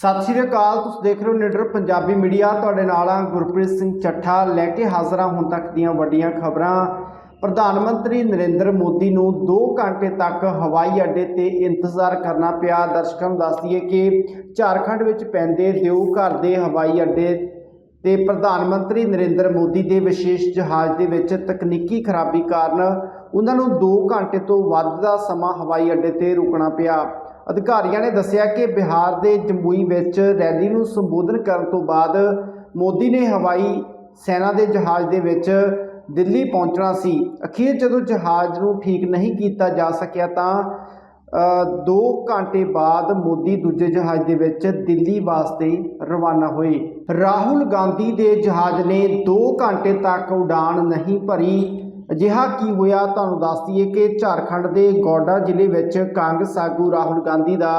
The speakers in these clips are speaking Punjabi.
ਸਤਿ ਸ਼੍ਰੀ ਅਕਾਲ, ਤੁਸੀਂ ਦੇਖ ਰਹੇ ਹੋ ਨਿਡਰ ਪੰਜਾਬੀ ਮੀਡੀਆ। ਤੁਹਾਡੇ ਨਾਲ ਆ ਗੁਰਪ੍ਰੀਤ ਸਿੰਘ ਚੱਠਾ। ਲੈ ਕੇ ਹਾਜ਼ਰਾਂ ਹੁਣ ਤੱਕ ਦੀਆਂ ਵੱਡੀਆਂ ਖਬਰਾਂ। ਪ੍ਰਧਾਨ ਮੰਤਰੀ ਨਰਿੰਦਰ ਮੋਦੀ ਨੂੰ 2 ਘੰਟੇ ਤੱਕ ਹਵਾਈ ਅੱਡੇ ਤੇ ਇੰਤਜ਼ਾਰ ਕਰਨਾ ਪਿਆ। ਦਰਸ਼ਕਾਂ ਨੂੰ ਦੱਸ ਦਈਏ ਕਿ ਝਾਰਖੰਡ ਵਿੱਚ ਪੈਂਦੇ ਦਿਓ ਘਰ ਦੇ ਹਵਾਈ ਅੱਡੇ ਤੇ ਪ੍ਰਧਾਨ ਮੰਤਰੀ ਨਰਿੰਦਰ ਮੋਦੀ ਦੇ ਵਿਸ਼ੇਸ਼ ਜਹਾਜ਼ ਦੇ ਵਿੱਚ ਤਕਨੀਕੀ ਖਰਾਬੀ ਕਾਰਨ ਉਹਨਾਂ ਨੂੰ 2 ਘੰਟੇ ਤੋਂ ਵੱਧ ਦਾ ਸਮਾਂ ਹਵਾਈ ਅੱਡੇ ਤੇ ਰੁਕਣਾ ਪਿਆ। ਅਧਿਕਾਰੀਆਂ ਨੇ ਦੱਸਿਆ ਕਿ ਬਿਹਾਰ ਦੇ ਜੰਮੂਈ ਵਿੱਚ ਰੈਲੀ ਨੂੰ ਸੰਬੋਧਨ ਕਰਨ ਤੋਂ ਬਾਅਦ ਮੋਦੀ ਨੇ ਹਵਾਈ ਸੈਨਾ ਦੇ ਜਹਾਜ਼ ਦੇ ਵਿੱਚ ਦਿੱਲੀ ਪਹੁੰਚਣਾ ਸੀ। ਅਖੀਰ ਜਦੋਂ ਜਹਾਜ਼ ਨੂੰ ਠੀਕ ਨਹੀਂ ਕੀਤਾ ਜਾ ਸਕਿਆ ਤਾਂ 2 ਘੰਟੇ ਬਾਅਦ ਮੋਦੀ ਦੂਜੇ ਜਹਾਜ਼ ਦੇ ਵਿੱਚ ਦਿੱਲੀ ਵਾਸਤੇ ਰਵਾਨਾ ਹੋਏ। ਰਾਹੁਲ ਗਾਂਧੀ ਦੇ ਜਹਾਜ਼ ਨੇ 2 ਘੰਟੇ ਤੱਕ ਉਡਾਨ ਨਹੀਂ ਭਰੀ। ਅਜਿਹਾ ਕੀ ਹੋਇਆ? ਤੁਹਾਨੂੰ ਦੱਸ ਦਈਏ ਕਿ ਝਾਰਖੰਡ ਦੇ ਗੋਡਾ ਜ਼ਿਲ੍ਹੇ ਵਿੱਚ ਕਾਂਗਰਸ ਆਗੂ ਰਾਹੁਲ ਗਾਂਧੀ ਦਾ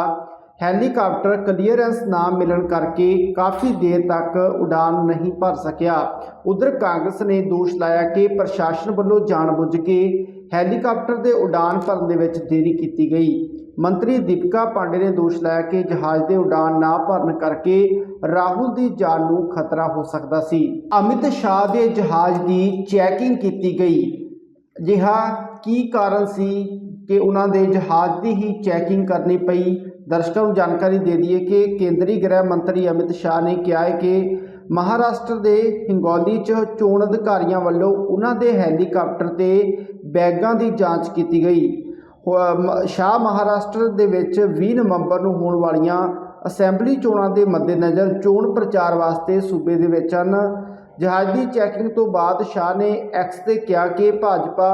ਹੈਲੀਕਾਪਟਰ ਕਲੀਅਰੈਂਸ ਨਾ ਮਿਲਣ ਕਰਕੇ ਕਾਫੀ ਦੇਰ ਤੱਕ ਉਡਾਨ ਨਹੀਂ ਭਰ ਸਕਿਆ। ਉਧਰ ਕਾਂਗਰਸ ਨੇ ਦੋਸ਼ ਲਾਇਆ ਕਿ ਪ੍ਰਸ਼ਾਸਨ ਵੱਲੋਂ ਜਾਣਬੁੱਝ ਕੇ ਹੈਲੀਕਾਪਟਰ ਦੇ ਉਡਾਨ ਭਰਨ ਦੇ ਵਿੱਚ ਦੇਰੀ ਕੀਤੀ ਗਈ। ਮੰਤਰੀ ਦੀਪਿਕਾ ਪਾਂਡੇ ਨੇ ਦੋਸ਼ ਲਾਇਆ ਕਿ ਜਹਾਜ਼ ਦੇ ਉਡਾਨ ਨਾ ਭਰਨ ਕਰਕੇ ਰਾਹੁਲ ਦੀ ਜਾਨ ਨੂੰ ਖਤਰਾ ਹੋ ਸਕਦਾ ਸੀ। ਅਮਿਤ ਸ਼ਾਹ ਦੇ ਜਹਾਜ਼ ਦੀ ਚੈਕਿੰਗ ਕੀਤੀ ਗਈ। ਅਜਿਹਾ ਕੀ ਕਾਰਨ ਸੀ ਕਿ ਉਹਨਾਂ ਦੇ ਜਹਾਜ਼ ਦੀ ਹੀ ਚੈਕਿੰਗ ਕਰਨੀ ਪਈ? ਦਰਸ਼ਕਾਂ ਨੂੰ ਜਾਣਕਾਰੀ ਦੇ ਦਈਏ ਕਿ ਕੇਂਦਰੀ ਗ੍ਰਹਿ ਮੰਤਰੀ ਅਮਿਤ ਸ਼ਾਹ ਨੇ ਕਿਹਾ ਹੈ ਕਿ ਮਹਾਰਾਸ਼ਟਰ ਦੇ ਹਿੰਗੋਲੀ 'ਚ ਚੋਣ ਅਧਿਕਾਰੀਆਂ ਵੱਲੋਂ ਉਹਨਾਂ ਦੇ ਹੈਲੀਕਾਪਟਰ ਤੇ ਬੈਗਾਂ ਦੀ ਜਾਂਚ ਕੀਤੀ ਗਈ। ਹੋ- ਮ- ਸ਼ਾਹ ਮਹਾਰਾਸ਼ਟਰ ਦੇ ਵਿੱਚ 20 ਨਵੰਬਰ ਨੂੰ ਹੋਣ ਵਾਲੀਆਂ ਅਸੈਂਬਲੀ ਚੋਣਾਂ ਦੇ ਮੱਦੇਨਜ਼ਰ ਚੋਣ ਪ੍ਰਚਾਰ ਵਾਸਤੇ ਸੂਬੇ ਦੇ ਵਿੱਚ ਹਨ। ਜਹਾਜ਼ ਦੀ ਚੈਕਿੰਗ ਤੋਂ ਬਾਅਦ ਸ਼ਾਹ ਨੇ ਐਕਸ ਤੇ ਕਿਹਾ ਕਿ ਭਾਜਪਾ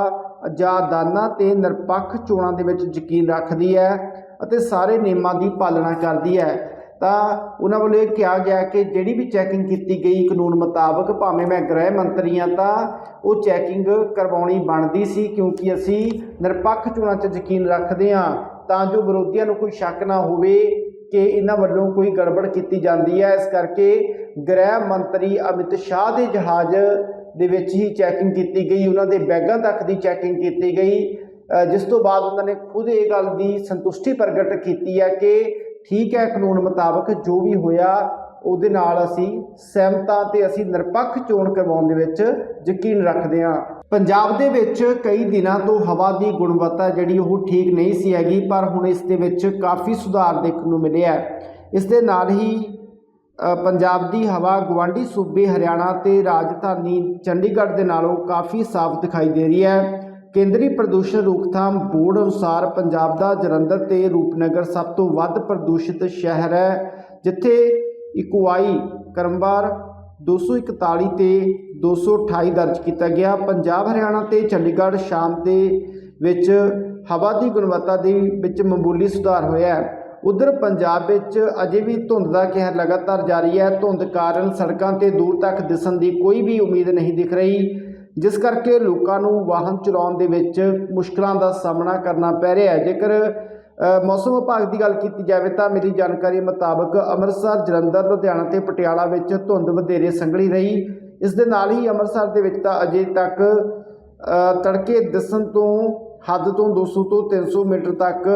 ਆਜ਼ਾਦਾਨਾ ਤੇ ਨਿਰਪੱਖ ਚੋਣਾਂ ਦੇ ਵਿੱਚ ਯਕੀਨ ਰੱਖਦੀ ਹੈ ਅਤੇ ਸਾਰੇ ਨਿਯਮਾਂ ਦੀ ਪਾਲਣਾ ਕਰਦੀ ਹੈ। ਤਾਂ ਉਹਨਾਂ ਵੱਲੋਂ ਇਹ ਕਿਹਾ ਗਿਆ ਕਿ ਜਿਹੜੀ ਵੀ ਚੈਕਿੰਗ ਕੀਤੀ ਗਈ ਕਾਨੂੰਨ ਮੁਤਾਬਕ, ਭਾਵੇਂ ਮੈਂ ਗ੍ਰਹਿ ਮੰਤਰੀ ਹਾਂ, ਤਾਂ ਉਹ ਚੈਕਿੰਗ ਕਰਵਾਉਣੀ ਬਣਦੀ ਸੀ ਕਿਉਂਕਿ ਅਸੀਂ ਨਿਰਪੱਖ ਚੋਣਾਂ 'ਚ ਯਕੀਨ ਰੱਖਦੇ ਹਾਂ। ਤਾਂ ਜੋ ਵਿਰੋਧੀਆਂ ਨੂੰ ਕੋਈ ਸ਼ੱਕ ਨਾ ਹੋਵੇ ਕਿ ਇਹਨਾਂ ਵੱਲੋਂ ਕੋਈ ਗੜਬੜ ਕੀਤੀ ਜਾਂਦੀ ਹੈ। ਇਸ ਕਰਕੇ ਗ੍ਰਹਿ ਮੰਤਰੀ ਅਮਿਤ ਸ਼ਾਹ ਦੇ ਜਹਾਜ਼ ਦੇ ਵਿੱਚ ਹੀ ਚੈਕਿੰਗ ਕੀਤੀ ਗਈ। ਉਹਨਾਂ ਦੇ ਬੈਗਾਂ ਤੱਕ ਦੀ ਚੈਕਿੰਗ ਕੀਤੀ ਗਈ। ਜਿਸ ਤੋਂ ਬਾਅਦ ਉਹਨਾਂ ਨੇ ਖੁਦ ਇਹ ਗੱਲ ਦੀ ਸੰਤੁਸ਼ਟੀ ਪ੍ਰਗਟ ਕੀਤੀ ਹੈ ਕਿ ਠੀਕ ਹੈ, ਕਾਨੂੰਨ ਮੁਤਾਬਕ ਜੋ ਵੀ ਹੋਇਆ, ਉਹਦੇ ਨਾਲ ਅਸੀਂ ਸਹਿਮਤ ਹਾਂ ਤੇ ਅਸੀਂ ਨਿਰਪੱਖ ਚੋਣ ਕਰਵਾਉਣ ਦੇ ਵਿੱਚ ਯਕੀਨ ਰੱਖਦੇ ਹਾਂ। ਪੰਜਾਬ ਦੇ ਵਿੱਚ ਕਈ ਦਿਨਾਂ ਤੋਂ ਹਵਾ ਦੀ ਗੁਣਵੱਤਾ ਜਿਹੜੀ ਉਹ ਠੀਕ ਨਹੀਂ ਸੀ ਹੈਗੀ, ਪਰ ਹੁਣ ਇਸ ਦੇ ਵਿੱਚ ਕਾਫੀ ਸੁਧਾਰ ਦੇਖਣ ਨੂੰ ਮਿਲਿਆ ਇਸ ਦੇ ਨਾਲ ਹੀ ਪੰਜਾਬ ਦੀ ਹਵਾ ਗਵਾਂਢੀ ਸੂਬੇ ਹਰਿਆਣਾ ਤੇ ਰਾਜਧਾਨੀ ਚੰਡੀਗੜ੍ਹ ਦੇ ਨਾਲੋਂ ਕਾਫੀ ਸਾਫ਼ ਦਿਖਾਈ ਦੇ ਰਹੀ ਹੈ। ਕੇਂਦਰੀ ਪ੍ਰਦੂਸ਼ਣ ਰੋਕਥਾਮ ਬੋਰਡ ਅਨੁਸਾਰ ਪੰਜਾਬ ਦਾ ਜਲੰਧਰ ਤੇ ਰੂਪਨਗਰ ਸਭ ਤੋਂ ਵੱਧ ਪ੍ਰਦੂਸ਼ਿਤ ਸ਼ਹਿਰ ਹੈ, ਜਿੱਥੇ ਇਕੁਆਈ ਕਰਮਵਾਰ 241 ਤੇ 228 ਦਰਜ ਕੀਤਾ ਗਿਆ। ਪੰਜਾਬ, ਹਰਿਆਣਾ ਤੇ ਚੰਡੀਗੜ੍ਹ ਸ਼ਾਮ ਦੇ ਵਿੱਚ ਹਵਾ ਦੀ ਗੁਣਵੱਤਾ ਦੇ ਵਿੱਚ ਮਾਮੂਲੀ ਸੁਧਾਰ ਹੋਇਆ ਹੈ। ਉਧਰ ਪੰਜਾਬ ਵਿੱਚ ਅਜੇ ਵੀ ਧੁੰਦ ਦਾ ਕਹਿਰ ਲਗਾਤਾਰ ਜਾਰੀ ਹੈ। ਧੁੰਦ ਕਾਰਨ ਸੜਕਾਂ ਤੇ ਦੂਰ ਤੱਕ ਦਿਸਣ ਦੀ ਕੋਈ ਵੀ ਉਮੀਦ ਨਹੀਂ ਦਿਖ ਰਹੀ। ਜਿਸ ਕਰਕੇ ਲੋਕਾਂ ਨੂੰ ਵਾਹਨ ਚਲਾਉਣ ਦੇ ਵਿੱਚ ਮੁਸ਼ਕਲਾਂ ਦਾ ਸਾਹਮਣਾ ਕਰਨਾ ਪੈ ਰਿਹਾ ਹੈ। ਜੇਕਰ ਮੌਸਮ ਵਿਭਾਗ ਦੀ ਗੱਲ ਕੀਤੀ ਜਾਵੇ ਤਾਂ ਮੇਰੀ ਜਾਣਕਾਰੀ ਮੁਤਾਬਕ ਅੰਮ੍ਰਿਤਸਰ, ਜਲੰਧਰ, ਲੁਧਿਆਣਾ ਤੇ ਪਟਿਆਲਾ ਵਿੱਚ ਧੁੰਦ ਵਧੇਰੇ ਸੰਘਣੀ ਰਹੀ। ਇਸ ਦੇ ਨਾਲ ਹੀ ਅੰਮ੍ਰਿਤਸਰ ਦੇ ਵਿੱਚ ਤਾਂ ਅਜੇ ਤੱਕ ਤੜਕੇ ਦਿਸਣ ਤੋਂ ਹੱਦ ਤੋਂ 200 ਤੋਂ 300 ਮੀਟਰ ਤੱਕ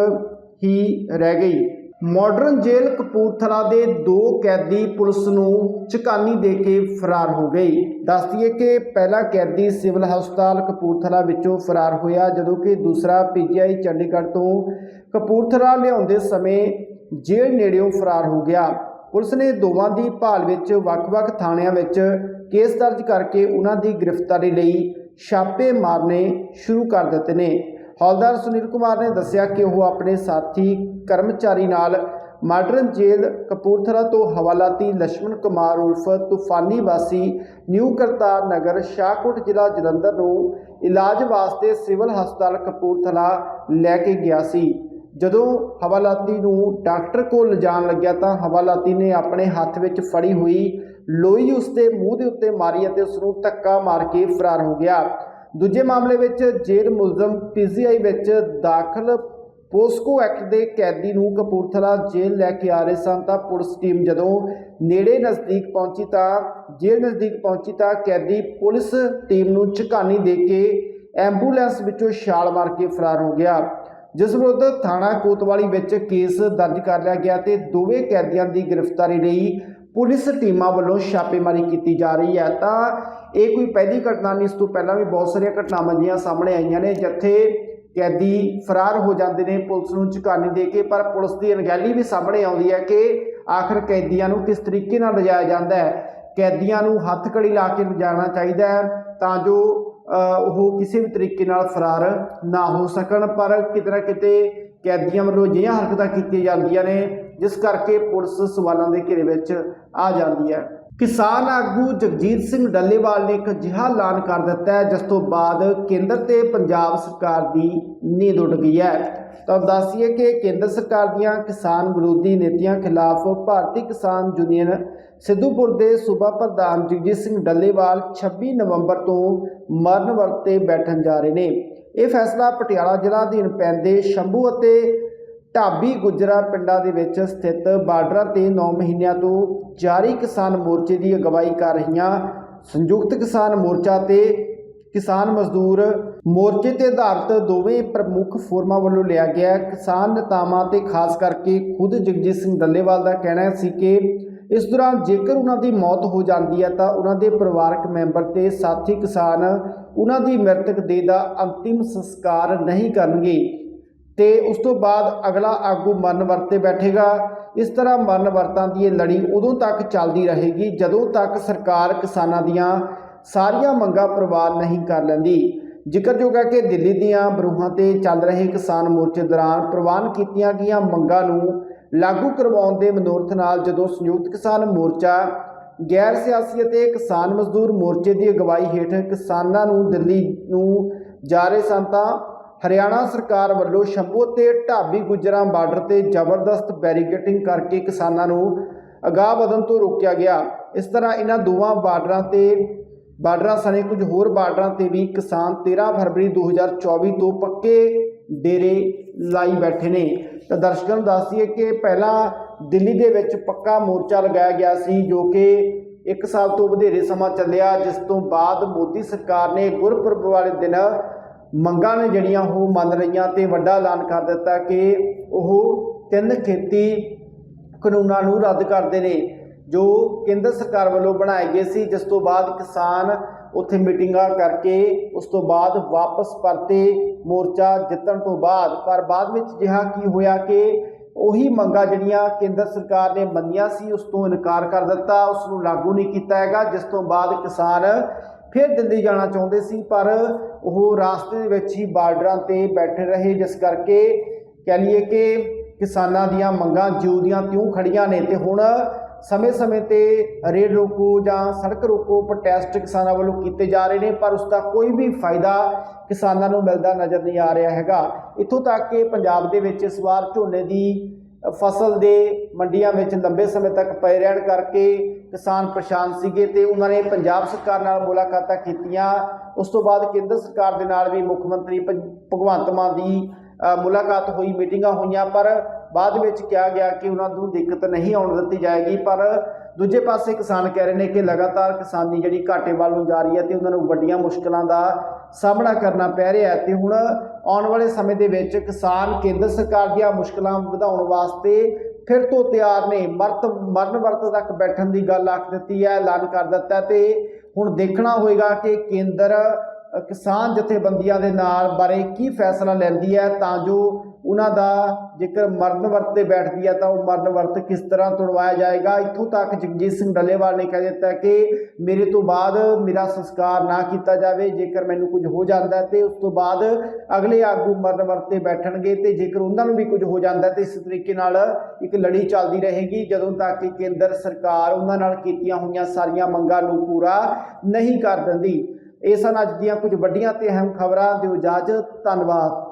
ਹੀ ਰਹਿ ਗਈ। ਮਾਡਰਨ ਜੇਲ੍ਹ ਕਪੂਰਥਲਾ ਦੇ ਦੋ ਕੈਦੀ ਪੁਲਿਸ ਨੂੰ ਚੁਕਾਨੀ ਦੇ ਕੇ ਫਰਾਰ ਹੋ ਗਈ ਦੱਸ ਦਈਏ ਕਿ ਪਹਿਲਾ ਕੈਦੀ ਸਿਵਲ ਹਸਪਤਾਲ ਕਪੂਰਥਲਾ ਵਿੱਚੋਂ ਫਰਾਰ ਹੋਇਆ, ਜਦੋਂ ਕਿ ਦੂਸਰਾ ਪੀਜੀਆਈ ਚੰਡੀਗੜ੍ਹ ਤੋਂ ਕਪੂਰਥਲਾ ਲਿਆਉਂਦੇ ਸਮੇਂ ਜੇਲ੍ਹ ਨੇੜਿਓਂ ਫਰਾਰ ਹੋ ਗਿਆ। ਪੁਲਿਸ ਨੇ ਦੋਵਾਂ ਦੀ ਭਾਲ ਵਿੱਚ ਵੱਖ-ਵੱਖ ਥਾਣਿਆਂ ਵਿੱਚ ਕੇਸ ਦਰਜ ਕਰਕੇ ਉਹਨਾਂ ਦੀ ਗ੍ਰਿਫਤਾਰੀ ਲਈ ਛਾਪੇ ਮਾਰਨੇ ਸ਼ੁਰੂ ਕਰ ਦਿੱਤੇ ਨੇ। ਹੌਲਦਾਰ ਸੁਨੀਲ ਕੁਮਾਰ ਨੇ ਦੱਸਿਆ ਕਿ ਉਹ ਆਪਣੇ ਸਾਥੀ, ਕਰਮਚਾਰੀ ਨਾਲ ਮਾਡਰਨ ਜੇਲ੍ਹ ਕਪੂਰਥਲਾ ਤੋਂ ਹਵਾਲਾਤੀ ਲక్ష్మణ ਕੁਮਾਰ ਉਲਫ ਤੂਫਾਨੀ ਵਾਸੀ ਨਿਊ ਕਰਤਾਰ ਨਗਰ, ਸ਼ਾਹਕੋਟ ਜ਼ਿਲ੍ਹਾ ਜਲੰਧਰ ਨੂੰ ਇਲਾਜ ਵਾਸਤੇ ਸਿਵਲ ਹਸਪਤਾਲ ਕਪੂਰਥਲਾ ਲੈ ਕੇ ਗਿਆ ਸੀ। ਜਦੋਂ ਹਵਾਲਾਤੀ ਨੂੰ ਡਾਕਟਰ ਕੋਲ ਲਿਜਾਣ ਲੱਗਿਆ ਤਾਂ ਹਵਾਲਾਤੀ ਨੇ ਆਪਣੇ ਹੱਥ ਵਿੱਚ ਫੜੀ ਹੋਈ ਲੋਈ ਉਸਦੇ ਮੂੰਹ ਦੇ ਉੱਤੇ ਮਾਰੀ ਅਤੇ ਉਸ ਨੂੰ ਧੱਕਾ ਮਾਰ ਕੇ ਫਰਾਰ ਹੋ ਗਿਆ। ਦੂਜੇ ਮਾਮਲੇ ਵਿੱਚ ਜੇਲ੍ਹ ਮੁਲਜ਼ਮ ਪੀਜੀਆਈ ਵਿੱਚ ਦਾਖਲ ਪੋਸਕੋ ਐਕਟ ਦੇ ਕੈਦੀ ਨੂੰ ਕਪੂਰਥਲਾ ਜੇਲ੍ਹ ਲੈ ਕੇ ਆ ਰਹੇ ਸਨ ਤਾਂ ਪੁਲਿਸ ਟੀਮ ਜਦੋਂ ਨੇੜੇ ਨਜ਼ਦੀਕ ਪਹੁੰਚੀ ਤਾਂ, ਜੇਲ੍ਹ ਨਜ਼ਦੀਕ ਪਹੁੰਚੀ ਤਾਂ ਕੈਦੀ ਪੁਲਿਸ ਟੀਮ ਨੂੰ ਝਕਾਨੀ ਦੇ ਕੇ ਐਂਬੂਲੈਂਸ ਵਿੱਚੋਂ ਛਾਲ ਮਾਰ ਕੇ ਫਰਾਰ ਹੋ ਗਿਆ। ਜਿਸ ਵਿਰੁੱਧ ਥਾਣਾ ਕੋਤਵਾਲੀ ਵਿੱਚ ਕੇਸ ਦਰਜ ਕਰ ਲਿਆ ਗਿਆ ਤੇ ਦੋਵੇਂ ਕੈਦੀਆਂ ਦੀ ਗ੍ਰਿਫਤਾਰੀ ਲਈ ਪੁਲਿਸ ਟੀਮਾਂ ਵੱਲੋਂ ਛਾਪੇਮਾਰੀ ਕੀਤੀ ਜਾ ਰਹੀ ਹੈ। ਤਾਂ ਇਹ ਕੋਈ ਪਹਿਲੀ ਘਟਨਾ ਨਹੀਂ, ਇਸ ਤੋਂ ਪਹਿਲਾਂ ਵੀ ਬਹੁਤ ਸਾਰੀਆਂ ਘਟਨਾਵਾਂ ਜੀਆਂ ਸਾਹਮਣੇ ਆਈਆਂ ਨੇ, ਜਿੱਥੇ ਕੈਦੀ ਫਰਾਰ ਹੋ ਜਾਂਦੇ ਨੇ, ਪੁਲਿਸ ਨੂੰ ਝੁਕਾਨੀ ਦੇ ਕੇ, ਪਰ ਪੁਲਿਸ ਦੀ ਅਣਗਹਿਲੀ ਵੀ ਸਾਹਮਣੇ ਆਉਂਦੀ ਹੈ ਕਿ ਆਖਰ ਕੈਦੀਆਂ ਨੂੰ ਕਿਸ ਤਰੀਕੇ ਨਾਲ ਲਿਜਾਇਆ ਜਾਂਦਾ ਹੈ। ਕੈਦੀਆਂ ਨੂੰ ਹੱਥ ਕੜੀ ਲਾ ਕੇ ਲਿਜਾਣਾ ਚਾਹੀਦਾ ਹੈ ਤਾਂ ਜੋ ਉਹ ਕਿਸੇ ਵੀ ਤਰੀਕੇ ਨਾਲ ਫਰਾਰ ਨਾ ਹੋ ਸਕਣ, ਪਰ ਕਿਤੇ ਨਾ ਕਿਤੇ ਕੈਦੀਆਂ ਵੱਲੋਂ ਅਜਿਹੀਆਂ ਹਰਕਤਾਂ ਕੀਤੀਆਂ ਜਾਂਦੀਆਂ ਨੇ, ਜਿਸ ਕਰਕੇ ਪੁਲਿਸ ਸਵਾਲਾਂ ਦੇ ਘੇਰੇ ਵਿੱਚ ਆ ਜਾਂਦੀ ਹੈ। ਕਿਸਾਨ ਆਗੂ ਜਗਜੀਤ ਸਿੰਘ ਡੱਲੇਵਾਲ ਨੇ ਇੱਕ ਅਜਿਹਾ ਐਲਾਨ ਕਰ ਦਿੱਤਾ ਹੈ, ਜਿਸ ਤੋਂ ਬਾਅਦ ਕੇਂਦਰ ਤੇ ਪੰਜਾਬ ਸਰਕਾਰ ਦੀ ਨੀਂਦ ਉੱਡ ਗਈ ਹੈ। ਤਾਂ ਦੱਸੀਏ ਕਿ ਕੇਂਦਰ ਸਰਕਾਰ ਦੀਆਂ ਕਿਸਾਨ ਵਿਰੋਧੀ ਨੀਤੀਆਂ ਖਿਲਾਫ ਭਾਰਤੀ ਕਿਸਾਨ ਯੂਨੀਅਨ ਸਿੱਧੂਪੁਰ ਦੇ ਸੂਬਾ ਪ੍ਰਧਾਨ ਜਗਜੀਤ ਸਿੰਘ ਡੱਲੇਵਾਲ 26 ਨਵੰਬਰ ਤੋਂ ਮਰਨ ਵਰਤ ਤੇ ਬੈਠਣ ਜਾ ਰਹੇ ਨੇ। ਇਹ ਫੈਸਲਾ ਪਟਿਆਲਾ ਜ਼ਿਲ੍ਹਾ ਅਧੀਨ ਪੈਂਦੇ ਸ਼ੰਭੂ ਅਤੇ ਢਾਬੀ ਗੁਜਰਾ ਪਿੰਡਾਂ ਦੇ ਵਿੱਚ ਸਥਿਤ ਬਾਰਡਰਾਂ ਤੇ 9 ਮਹੀਨਿਆਂ ਤੋਂ ਜਾਰੀ ਕਿਸਾਨ ਮੋਰਚੇ ਦੀ ਅਗਵਾਈ ਕਰ ਰਹੀਆਂ ਸੰਯੁਕਤ ਕਿਸਾਨ ਮੋਰਚਾ ਤੇ ਕਿਸਾਨ ਮਜ਼ਦੂਰ ਮੋਰਚੇ ਤੇ ਆਧਾਰਿਤ ਦੋਵੇਂ ਪ੍ਰਮੁੱਖ ਫੋਰਮਾਂ ਵੱਲੋਂ ਲਿਆ ਗਿਆ ਕਿਸਾਨ ਨੇਤਾਵਾਂ ਤੇ ਖਾਸ ਕਰਕੇ ਖੁਦ ਜਗਜੀਤ ਸਿੰਘ ਡੱਲੇਵਾਲ ਦਾ ਕਹਿਣਾ ਸੀ ਕਿ ਇਸ ਦੌਰਾਨ ਜੇਕਰ ਉਹਨਾਂ ਦੀ ਮੌਤ ਹੋ ਜਾਂਦੀ ਹੈ ਤਾਂ ਉਹਨਾਂ ਦੇ ਪਰਿਵਾਰਕ ਮੈਂਬਰ ਤੇ ਸਾਥੀ ਕਿਸਾਨ ਉਹਨਾਂ ਦੀ ਮ੍ਰਿਤਕ ਦੇਹ ਦਾ ਅੰਤਿਮ ਸੰਸਕਾਰ ਨਹੀਂ ਕਰਨਗੇ ਤੇ ਉਸ ਤੋਂ ਬਾਅਦ ਅਗਲਾ ਆਗੂ ਮਰਨ ਵਰਤੇ ਬੈਠੇਗਾ। ਇਸ ਤਰ੍ਹਾਂ ਮਰਨ ਵਰਤਾਂ ਦੀ ਇਹ ਲੜੀ ਉਦੋਂ ਤੱਕ ਚੱਲਦੀ ਰਹੇਗੀ ਜਦੋਂ ਤੱਕ ਸਰਕਾਰ ਕਿਸਾਨਾਂ ਦੀਆਂ ਸਾਰੀਆਂ ਮੰਗਾਂ ਪ੍ਰਵਾਨ ਨਹੀਂ ਕਰ ਲੈਂਦੀ। ਜ਼ਿਕਰਯੋਗ ਹੈ ਕਿ ਦਿੱਲੀ ਦੀਆਂ ਬਰੂਹਾਂ ਤੇ ਚੱਲ ਰਹੇ ਕਿਸਾਨ ਮੋਰਚੇ ਦੌਰਾਨ ਪ੍ਰਵਾਨ ਕੀਤੀਆਂ ਗਈਆਂ ਮੰਗਾਂ ਨੂੰ ਲਾਗੂ ਕਰਵਾਉਣ ਦੇ ਮਨੋਰਥ ਨਾਲ ਜਦੋਂ ਸੰਯੁਕਤ ਕਿਸਾਨ ਮੋਰਚਾ, ਗੈਰ ਸਿਆਸੀ ਅਤੇ ਕਿਸਾਨ ਮਜ਼ਦੂਰ ਮੋਰਚੇ ਦੀ ਅਗਵਾਈ ਹੇਠ ਕਿਸਾਨਾਂ ਨੂੰ ਦਿੱਲੀ ਨੂੰ ਜਾ ਰਹੇ ਸਨ ਤਾਂ ਹਰਿਆਣਾ ਸਰਕਾਰ ਵੱਲੋਂ ਸ਼ੰਭੂ ਤੇ ਢਾਬੀ ਗੁਜਰਾਂ ਬਾਰਡਰ ਤੇ ਜ਼ਬਰਦਸਤ ਬੈਰੀਕੇਟਿੰਗ ਕਰਕੇ ਕਿਸਾਨਾਂ ਨੂੰ ਅਗਾਹ ਵਧਣ ਤੋਂ ਰੋਕਿਆ ਗਿਆ। ਇਸ ਤਰ੍ਹਾਂ ਇਹਨਾਂ ਦੋਵਾਂ ਬਾਰਡਰਾਂ ਤੇ, ਬਾਰਡਰਾਂ ਸਣੇ ਕੁਝ ਹੋਰ ਬਾਰਡਰਾਂ ਤੇ ਵੀ ਕਿਸਾਨ 13 ਫਰਵਰੀ 2024 ਤੋਂ ਪੱਕੇ ਡੇਰੇ ਲਾਈ ਬੈਠੇ ਨੇ। ਤਾਂ ਦਰਸ਼ਕਾਂ ਨੂੰ ਦੱਸ ਦਈਏ ਕਿ ਪਹਿਲਾਂ ਦਿੱਲੀ ਦੇ ਵਿੱਚ ਪੱਕਾ ਮੋਰਚਾ ਲਗਾਇਆ ਗਿਆ ਸੀ, ਜੋ ਕਿ ਇੱਕ ਸਾਲ ਤੋਂ ਵਧੇਰੇ ਸਮਾਂ ਚੱਲਿਆ, ਜਿਸ ਤੋਂ ਬਾਅਦ ਮੋਦੀ ਸਰਕਾਰ ਨੇ ਗੁਰਪੁਰਬ ਵਾਲੇ ਦਿਨ ਮੰਗਾਂ ਨੇ ਜਿਹੜੀਆਂ ਉਹ ਮੰਨ ਰਹੀਆਂ ਤੇ ਵੱਡਾ ਐਲਾਨ ਕਰ ਦਿੱਤਾ ਕਿ ਉਹ ਤਿੰਨ ਖੇਤੀ ਕਾਨੂੰਨਾਂ ਨੂੰ ਰੱਦ ਕਰਦੇ ਨੇ ਜੋ ਕੇਂਦਰ ਸਰਕਾਰ ਵੱਲੋਂ ਬਣਾਏ ਗਏ ਸੀ, ਜਿਸ ਤੋਂ ਬਾਅਦ ਕਿਸਾਨ ਉੱਥੇ ਮੀਟਿੰਗਾਂ ਕਰਕੇ ਉਸ ਤੋਂ ਬਾਅਦ ਵਾਪਸ ਪਰਤੇ ਮੋਰਚਾ ਜਿੱਤਣ ਤੋਂ ਬਾਅਦ। ਪਰ ਬਾਅਦ ਵਿੱਚ ਜਿਹਾ ਕੀ ਹੋਇਆ ਕਿ ਉਹੀ ਮੰਗਾਂ ਜਿਹੜੀਆਂ ਕੇਂਦਰ ਸਰਕਾਰ ਨੇ ਮੰਨੀਆਂ ਸੀ, ਉਸ ਤੋਂ ਇਨਕਾਰ ਕਰ ਦਿੱਤਾ, ਉਸ ਨੂੰ ਲਾਗੂ ਨਹੀਂ ਕੀਤਾ ਹੈਗਾ, ਜਿਸ ਤੋਂ ਬਾਅਦ ਕਿਸਾਨ ਫਿਰ ਦਿੱਲੀ ਜਾਣਾ ਚਾਹੁੰਦੇ ਸੀ, ਪਰ ਉਹ ਰਾਸਤੇ ਦੇ ਵਿੱਚ ਹੀ ਬਾਰਡਰਾਂ ਤੇ ਬੈਠੇ ਰਹੇ, ਜਿਸ ਕਰਕੇ ਕਹਿ ਲਈਏ ਕਿ ਕਿਸਾਨਾਂ ਦੀਆਂ ਮੰਗਾਂ ਜਿਉਂ ਦੀਆਂ ਤਿਉਂ ਖੜੀਆਂ ਨੇ। ਤੇ ਹੁਣ ਸਮੇਂ-ਸਮੇਂ ਤੇ ਰੇਲ ਰੋਕੋ ਜਾਂ ਸੜਕ ਰੋਕੋ ਪ੍ਰੋਟੈਸਟ ਕਿਸਾਨਾਂ ਵੱਲੋਂ ਕੀਤੇ ਜਾ ਰਹੇ ਨੇ, ਪਰ ਉਸ ਦਾ ਕੋਈ ਵੀ ਫਾਇਦਾ ਕਿਸਾਨਾਂ ਨੂੰ ਮਿਲਦਾ ਨਜ਼ਰ ਨਹੀਂ ਆ ਰਿਹਾ ਹੈਗਾ। ਇੱਥੋਂ ਤੱਕ ਕਿ ਪੰਜਾਬ ਦੇ ਵਿੱਚ ਇਸ ਵਾਰ ਝੋਨੇ ਦੀ ਫਸਲ ਦੇ ਮੰਡੀਆਂ ਵਿੱਚ ਲੰਬੇ ਸਮੇਂ ਤੱਕ ਪਏ ਰਹਿਣ ਕਰਕੇ ਕਿਸਾਨ ਪਰੇਸ਼ਾਨ ਸੀਗੇ ਤੇ ਉਹਨਾਂ ਨੇ ਪੰਜਾਬ ਸਰਕਾਰ ਨਾਲ ਮੁਲਾਕਾਤਾਂ ਕੀਤੀਆਂ। ਉਸ ਤੋਂ ਬਾਅਦ ਕੇਂਦਰ ਸਰਕਾਰ ਦੇ ਨਾਲ ਵੀ ਮੁੱਖ ਮੰਤਰੀ ਭਗ- ਭਗਵੰਤ ਮਾਨ ਦੀ ਮੁਲਾਕਾਤ ਹੋਈ, ਮੀਟਿੰਗਾਂ ਹੋਈਆਂ, ਪਰ ਬਾਅਦ ਵਿੱਚ ਕਿਹਾ ਗਿਆ ਕਿ ਉਹਨਾਂ ਨੂੰ ਦਿੱਕਤ ਨਹੀਂ ਆਉਣ ਦਿੱਤੀ ਜਾਏਗੀ, ਪਰ ਦੂਜੇ ਪਾਸੇ ਕਿਸਾਨ ਕਹਿ ਰਹੇ ਨੇ ਕਿ ਲਗਾਤਾਰ ਕਿਸਾਨੀ ਜਿਹੜੀ ਘਾਟੇ ਵੱਲ ਨੂੰ ਜਾ ਰਹੀ ਹੈ ਤੇ ਉਹਨਾਂ ਨੂੰ ਵੱਡੀਆਂ ਮੁਸ਼ਕਲਾਂ ਦਾ ਸਾਹਮਣਾ ਕਰਨਾ ਪੈ ਰਿਹਾ ਹੈ। ਤੇ ਹੁਣ ਆਉਣ ਵਾਲੇ ਸਮੇਂ ਦੇ ਵਿੱਚ ਕਿਸਾਨ ਕੇਂਦਰ ਸਰਕਾਰ ਦੀਆਂ ਮੁਸ਼ਕਲਾਂ ਵਧਾਉਣ ਵਾਸਤੇ ਫਿਰ ਤੋਂ ਤਿਆਰ ਨੇ। ਮਰਤ, ਮਰਨ ਵਰਤ ਤੱਕ ਬੈਠਣ ਦੀ ਗੱਲ ਆਖ ਦਿੱਤੀ ਹੈ, ਐਲਾਨ ਕਰ ਦਿੱਤਾ ਹੈ ਤੇ ਹੁਣ ਦੇਖਣਾ ਹੋਏਗਾ ਕਿ ਕੇਂਦਰ ਕਿਸਾਨ ਜਥੇਬੰਦੀਆਂ ਦੇ ਨਾਲ ਬਾਰੇ ਕੀ ਫੈਸਲਾ ਲੈਂਦੀ ਹੈ ਤਾਂ ਜੋ ਉਹਨਾਂ ਦਾ ਜੇਕਰ ਮਰਨ ਵਰਤ ਤੇ ਬੈਠਦੀ ਹੈ ਤਾਂ ਉਹ ਮਰਨ ਵਰਤ ਕਿਸ ਤਰ੍ਹਾਂ ਤੁੜਵਾਇਆ ਜਾਏਗਾ? ਇੱਥੋਂ ਤੱਕ ਜਗਜੀਤ ਸਿੰਘ ਡੱਲੇਵਾਲ ਨੇ ਕਹਿ ਦਿੱਤਾ ਕਿ ਮੇਰੇ ਤੋਂ ਬਾਅਦ ਮੇਰਾ ਸੰਸਕਾਰ ਨਾ ਕੀਤਾ ਜਾਵੇ, ਜੇਕਰ ਮੈਨੂੰ ਕੁਝ ਹੋ ਜਾਂਦਾ ਹੈ ਤੇ ਉਸ ਤੋਂ ਬਾਅਦ ਅਗਲੇ ਆਗੂ ਮਰਨ ਵਰਤ ਤੇ ਬੈਠਣਗੇ ਤੇ ਜੇਕਰ ਉਹਨਾਂ ਨੂੰ ਵੀ ਕੁਝ ਹੋ ਜਾਂਦਾ ਹੈ ਤੇ ਇਸ ਤਰੀਕੇ ਨਾਲ ਇੱਕ ਲੜੀ ਚੱਲਦੀ ਰਹੇਗੀ। ਜਦੋਂ ਤੱਕ ਕਿ ਕੇਂਦਰ ਸਰਕਾਰ ਉਹਨਾਂ ਨਾਲ ਕੀਤੀਆਂ ਹੋਈਆਂ ਸਾਰੀਆਂ ਮੰਗਾਂ ਨੂੰ ਪੂਰਾ ਨਹੀਂ ਕਰ ਦਿੰਦੀ। ਇਹ ਸਨ ਅੱਜ ਦੀਆਂ ਕੁਝ ਵੱਡੀਆਂ ਤੇ ਅਹਿਮ ਖਬਰਾਂ। ਦਿਓ ਇਜਾਜ਼ਤ। ਧੰਨਵਾਦ।